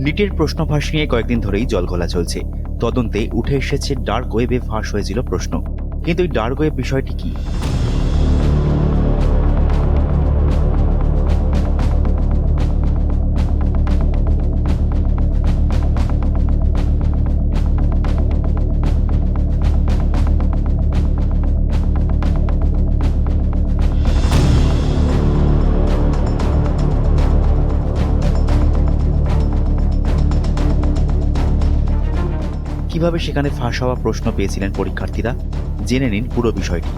নিটের প্রশ্ন ফাঁস নিয়ে কয়েকদিন ধরেই জলঘোলা চলছে। তদন্তে উঠে এসেছে, ডার্ক ওয়েবে ফাঁস হয়েছিল প্রশ্ন। কিন্তু এই ডার্ক ওয়েব বিষয়টি কি? কীভাবে সেখানে ফাঁস হওয়া প্রশ্ন পেয়েছিলেন পরীক্ষার্থীরা? জেনে নিন পুরো বিষয়টি।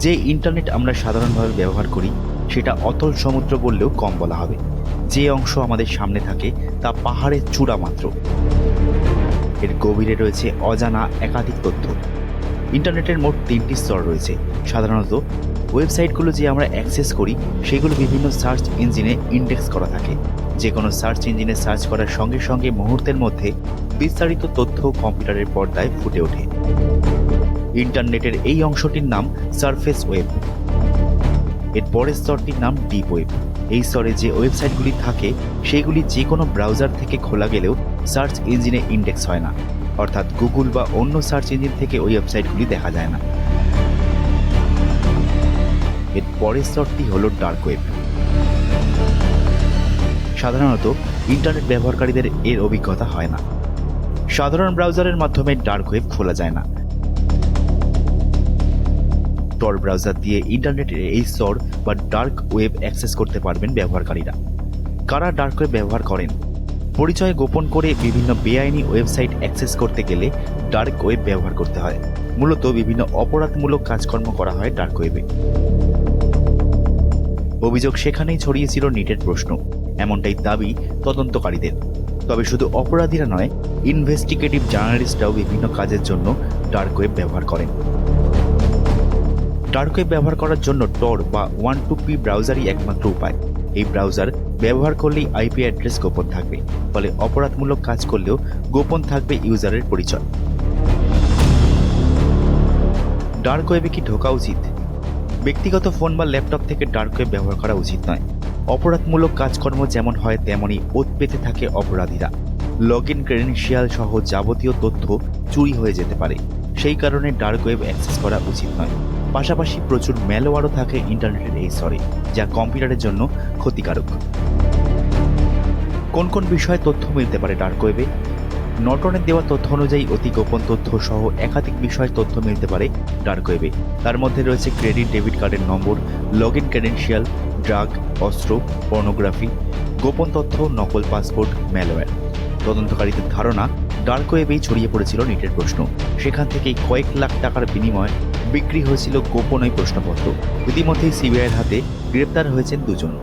যে ইন্টারনেট আমরা সাধারণভাবে ব্যবহার করি, সেটা অতল সমুদ্র বললেও কম বলা হবে। যে অংশ আমাদের সামনে থাকে, তা পাহাড়ের চূড়া মাত্র। এর গভীরে রয়েছে অজানা একাধিক তথ্য। ইন্টারনেটের মোট তিনটি স্তর রয়েছে। সাধারণত ওয়েবসাইটগুলো যে আমরা অ্যাক্সেস করি, সেগুলো বিভিন্ন সার্চ ইঞ্জিনে ইন্ডেক্স করা থাকে। যে কোনো সার্চ ইঞ্জিনে সার্চ করার সঙ্গে সঙ্গে মুহূর্তের মধ্যে বিস্তারিত তথ্য কম্পিউটারের পর্দায় ফুটে ওঠে। ইন্টারনেটের এই অংশটির নাম সারফেস ওয়েব। এর পরের স্তরটির নাম ডিপ ওয়েব। এই স্তরে যে ওয়েবসাইটগুলি থাকে, সেগুলি যে কোনো ব্রাউজার থেকে খোলা গেলেও সার্চ ইঞ্জিনে ইন্ডেক্স হয় না। অর্থাৎ গুগল বা অন্য সার্চ ইঞ্জিন থেকে ওই ওয়েবসাইটগুলি দেখা যায় না। এর পরের স্তরটি হলো ডার্ক ওয়েব। সাধারণত ইন্টারনেট ব্যবহারকারীদের এর অভিজ্ঞতা হয় না। সাধারণ ব্রাউজারের মাধ্যমে ডার্ক ওয়েব খোলা যায় না। টর ব্রাউজার দিয়ে ইন্টারনেটের এই স্তর বা ডার্ক ওয়েব অ্যাক্সেস করতে পারবেন ব্যবহারকারীরা। কারা ডার্ক ওয়েব ব্যবহার করেন? পরিচয় গোপন করে বিভিন্ন বেআইনি ওয়েবসাইট অ্যাক্সেস করতে গেলে ডার্ক ওয়েব ব্যবহার করতে হয়। মূলত বিভিন্ন অপরাধমূলক কাজকর্ম করা হয় ডার্ক ওয়েবে। অভিযোগ সেখানেই ছড়িয়েছিল নিটের প্রশ্ন। এমনটাই দাবি তদন্তকারীদের। তবে শুধু অপরাধীরা নয়, ইনভেস্টিগেটিভ জার্নালিস্টরাও বিভিন্ন কাজের জন্য ডার্ক ওয়েব ব্যবহার করেন। ডার্ক ওয়েব ব্যবহার করার জন্য টর বা ওয়ান টু পি ব্রাউজারই একমাত্র উপায়। এই ব্রাউজার ব্যবহার করলেই আইপি অ্যাড্রেস গোপন থাকবে, ফলে অপরাধমূলক কাজ করলেও গোপন থাকবে ইউজারের পরিচয়। ডার্ক ওয়েবে কি ঢোকা উচিত? ব্যক্তিগত ফোন বা ল্যাপটপ থেকে ডার্ক ওয়েব ব্যবহার করা উচিত নয়। অপরাধমূলক কাজকর্ম যেমন হয় তেমনই ওত পেতে থাকে অপরাধীরা। লগ ইন ক্রেডেন্সিয়াল সহ যাবতীয় তথ্য চুরি হয়ে যেতে পারে। সেই কারণে ডার্ক ওয়েব অ্যাক্সেস করা উচিত নয়। পাশাপাশি প্রচুর ম্যালোয়ারও থাকে ইন্টারনেটের এই স্তরে, যা কম্পিউটারের জন্য ক্ষতিকারক। কোন কোন বিষয়ে তথ্য মিলতে পারে ডার্ক ওয়েবে? নটনের দেওয়া তথ্য অনুযায়ী অতি গোপন তথ্য সহ একাধিক বিষয়ে তথ্য মিলতে পারে ডার্ক ওয়েবে তার মধ্যে রয়েছে ক্রেডিট, ডেবিট কার্ডের নম্বর লগ ইন ক্রেডেন্সিয়াল ড্রাগ, অস্ত্র, পর্নোগ্রাফি, গোপন তথ্য, নকল পাসপোর্ট, ম্যালওয়্যার। তদন্তকারীদের ধারণা ডার্ক ওয়েবেই ছড়িয়ে পড়েছিল নিটের প্রশ্ন। সেখান থেকেই কয়েক লাখ টাকার বিনিময়ে বিক্রি হয়েছিল গোপন ওই প্রশ্নপত্র। ইতিমধ্যেই সিবিআইয়ের হাতে গ্রেপ্তার হয়েছেন দুজন।